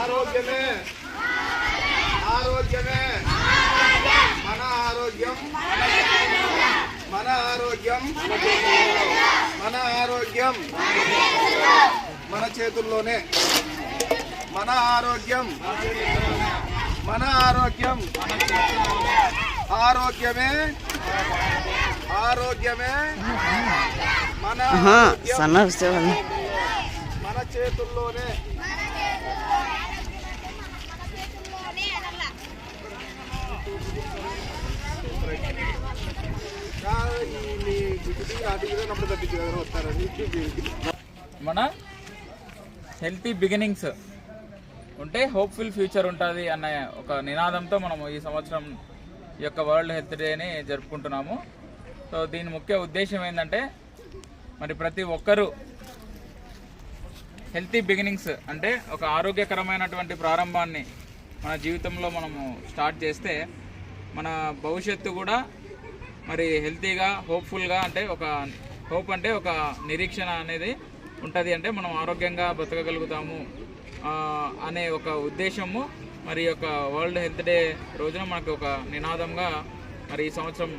ఆరోగ్యమే. ఆరోగ్యమే. మన ఆరోగ్యం. మన ఆరోగ్యం. మన ఆరోగ్యం. మన చేతుల్లోనే. మన ఆరోగ్యం. మన ఆరోగ్యం. ఆరోగ్యమే. ఆరోగ్యమే. మన మన చేతుల్లోనే. మన హెల్తీ బిగినింగ్స్. ఉంటే హోప్ఫుల్ ఫ్యూచర్ ఉంటుంది అన్న ఒక నినాదంతో మనము ఈ సంవత్సరం ఈ యొక్క వరల్డ్ హెల్త్ డేని జరుపుకుంటున్నాము. సో దీని ముఖ్య ఉద్దేశం ఏంటంటే మరి ప్రతి ఒక్కరూ హెల్తీ బిగినింగ్స్ అంటే ఒక ఆరోగ్యకరమైనటువంటి ప్రారంభాన్ని మన జీవితంలో మనము స్టార్ట్ చేస్తే మన భవిష్యత్తు కూడా మరి హెల్తీగా హోప్ఫుల్గా అంటే ఒక హోప్ అంటే ఒక నిరీక్షణ అనేది ఉంటుంది. అంటే మనం ఆరోగ్యంగా బతకగలుగుతాము. అనే ఒక ఉద్దేశము. మరి యొక్క వరల్డ్ హెల్త్ డే రోజున మనకు ఒక నినాదంగా మరి ఈ సంవత్సరం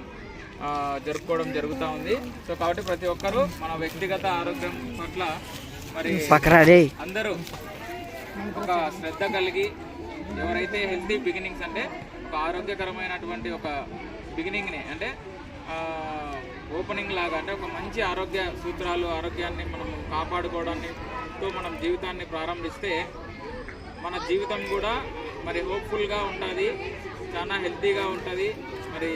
జరుపుకోవడం జరుగుతూ ఉంది. సో కాబట్టి ప్రతి ఒక్కరూ మన వ్యక్తిగత ఆరోగ్యం పట్ల మరి అందరూ ఒక శ్రద్ధ కలిగి ఎవరైతే హెల్తీ బిగినింగ్స్ అంటే ఒక ఆరోగ్యకరమైనటువంటి ఒక బిగినింగ్ని అంటే ఓపెనింగ్ లాగా అంటే ఒక మంచి ఆరోగ్య సూత్రాలు ఆరోగ్యాన్ని మనం కాపాడుకోవడాన్ని తో మనం జీవితాన్ని ప్రారంభిస్తే మన జీవితం కూడా మరి హోప్ఫుల్గా ఉంటుంది చాలా హెల్తీగా ఉంటుంది. మరి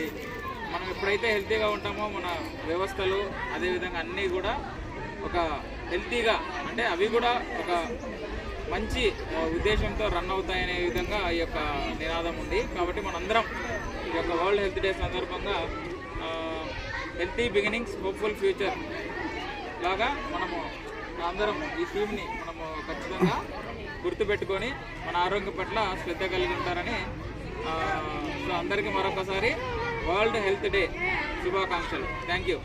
మనం ఎప్పుడైతే హెల్తీగా ఉంటామో మన వ్యవస్థలు అదేవిధంగా అన్నీ కూడా ఒక హెల్తీగా అంటే అవి కూడా ఒక మంచి ఉద్దేశంతో రన్ అవుతాయనే విధంగా ఈ యొక్క నినాదం ఉంది. కాబట్టి మనందరం ఈ యొక్క వరల్డ్ హెల్త్ డే సందర్భంగా హెల్తీ బిగినింగ్స్ హోప్ఫుల్ ఫ్యూచర్ లాగా మనము అందరం ఈ థీమ్ని మనము ఖచ్చితంగా గుర్తుపెట్టుకొని మన ఆరోగ్యం పట్ల శ్రద్ధ కలిగి ఉంటారని ఆ, సో అందరికీ మరొకసారి వరల్డ్ హెల్త్ డే శుభాకాంక్షలు. Thank you.